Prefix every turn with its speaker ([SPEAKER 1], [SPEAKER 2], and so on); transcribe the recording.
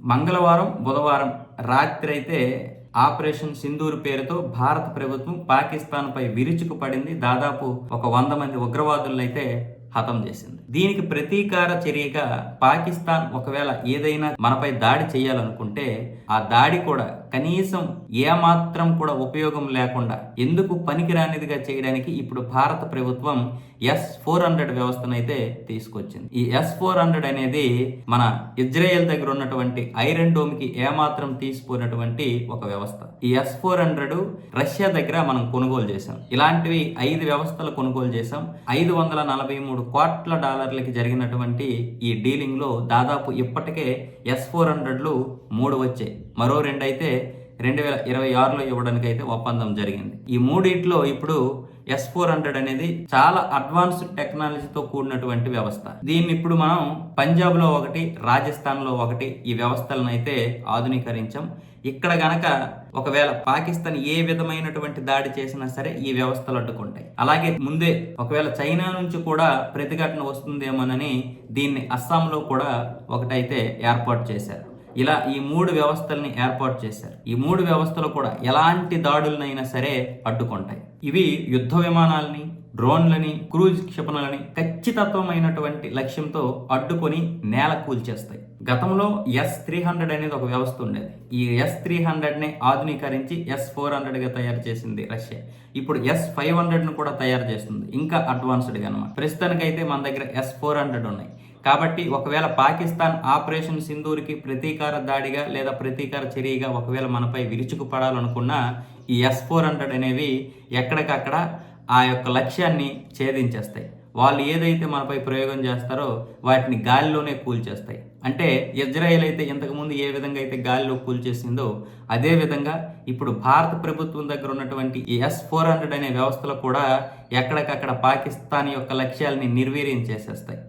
[SPEAKER 1] మంగళవారం బుధవారం రాత్రి అయితే ఆపరేషన్ సింధూర్ పేరుతో భారత ప్రభుత్వం పాకిస్తాన్పై విరుచుకుపడింది. దాదాపు ఒక వంద మంది ఉగ్రవాదులను అయితే హతం చేసింది. దీనికి ప్రతీకార చర్యగా పాకిస్తాన్ ఒకవేళ ఏదైనా మనపై దాడి చేయాలనుకుంటే ఆ దాడి కూడా కనీసం ఏమాత్రం కూడా ఉపయోగం లేకుండా ఎందుకు పనికిరానిదిగా చేయడానికి ఇప్పుడు భారత ప్రభుత్వం ఎస్ ఫోర్ హండ్రెడ్ వ్యవస్థను అయితే తీసుకొచ్చింది. ఈ ఎస్ ఫోర్ హండ్రెడ్ అనేది మన ఇజ్రాయెల్ దగ్గర ఉన్నటువంటి ఐరన్ డోమ్కి ఏమాత్రం తీసిపోయినటువంటి ఒక వ్యవస్థ. ఈ ఎస్ ఫోర్ హండ్రెడ్ రష్యా దగ్గర మనం కొనుగోలు చేసాం ఇలాంటివి ఐదు వ్యవస్థలు కొనుగోలు చేసాం ఐదు వందల నలభై మూడు కోట్ల డాలర్లకి జరిగినటువంటి ఈ డీలింగ్లో దాదాపు ఇప్పటికే ఎస్ ఫోర్ హండ్రెడ్లు మూడు వచ్చాయి. మరో రెండైతే రెండు వేల ఇరవై ఆరులో ఇవ్వడానికి అయితే ఒప్పందం జరిగింది. ఈ మూడింట్లో ఇప్పుడు ఎస్ ఫోర్ హండ్రెడ్ అనేది చాలా అడ్వాన్స్డ్ టెక్నాలజీతో కూడినటువంటి వ్యవస్థ. దీన్ని ఇప్పుడు మనం పంజాబ్లో ఒకటి రాజస్థాన్లో ఒకటి ఈ వ్యవస్థలను అయితే ఆధునీకరించాం. ఇక్కడ గనక ఒకవేళ పాకిస్తాన్ ఏ విధమైనటువంటి దాడి చేసినా సరే ఈ వ్యవస్థలు అడ్డుకుంటాయి. అలాగే ముందే ఒకవేళ చైనా నుంచి కూడా ప్రతిఘటన వస్తుందేమోనని దీన్ని అస్సాంలో కూడా ఒకటైతే ఏర్పాటు చేశారు. ఇలా ఈ మూడు వ్యవస్థల్ని ఏర్పాటు చేశారు. ఈ మూడు వ్యవస్థలు కూడా ఎలాంటి దాడులనైనా సరే అడ్డుకుంటాయి. ఇవి యుద్ధ విమానాలని డ్రోన్లని క్రూజ్ క్షిపణులని ఖచ్చితత్వమైనటువంటి లక్ష్యంతో అడ్డుకొని నేల కూల్చేస్తాయి. గతంలో ఎస్ త్రీ హండ్రెడ్ అనేది ఒక వ్యవస్థ ఉండేది. ఈ ఎస్ త్రీ హండ్రెడ్ని ఆధునీకరించి ఎస్ ఫోర్ హండ్రెడ్గా తయారు చేసింది రష్యా. ఇప్పుడు ఎస్ ఫైవ్ హండ్రెడ్ను కూడా తయారు చేస్తుంది. ఇంకా అడ్వాన్స్డ్గా అనమాట ప్రస్తుతానికైతే మన దగ్గర ఎస్ ఫోర్ హండ్రెడ్ ఉన్నాయి. కాబట్టి ఒకవేళ పాకిస్తాన్ ఆపరేషన్ సింధూర్కి ప్రతీకార దాడిగా లేదా ప్రతీకార చర్యగా ఒకవేళ మనపై విరుచుకుపడాలనుకున్నా ఈ ఎస్ ఫోర్ హండ్రెడ్ అనేవి ఎక్కడికక్కడ ఆ యొక్క లక్ష్యాన్ని ఛేదించేస్తాయి. వాళ్ళు ఏదైతే మనపై ప్రయోగం చేస్తారో వాటిని గాలిలోనే కూల్చేస్తాయి. అంటే ఇజ్రాయెల్ అయితే ఇంతకుముందు ఏ విధంగా అయితే గాలిలో కూల్చేసిందో అదే విధంగా ఇప్పుడు భారత ప్రభుత్వం దగ్గర ఉన్నటువంటి ఈ ఎస్ ఫోర్ హండ్రెడ్ అనే వ్యవస్థలు కూడా ఎక్కడికక్కడ పాకిస్తాన్ యొక్క లక్ష్యాలని నిర్వీర్యం చేసేస్తాయి.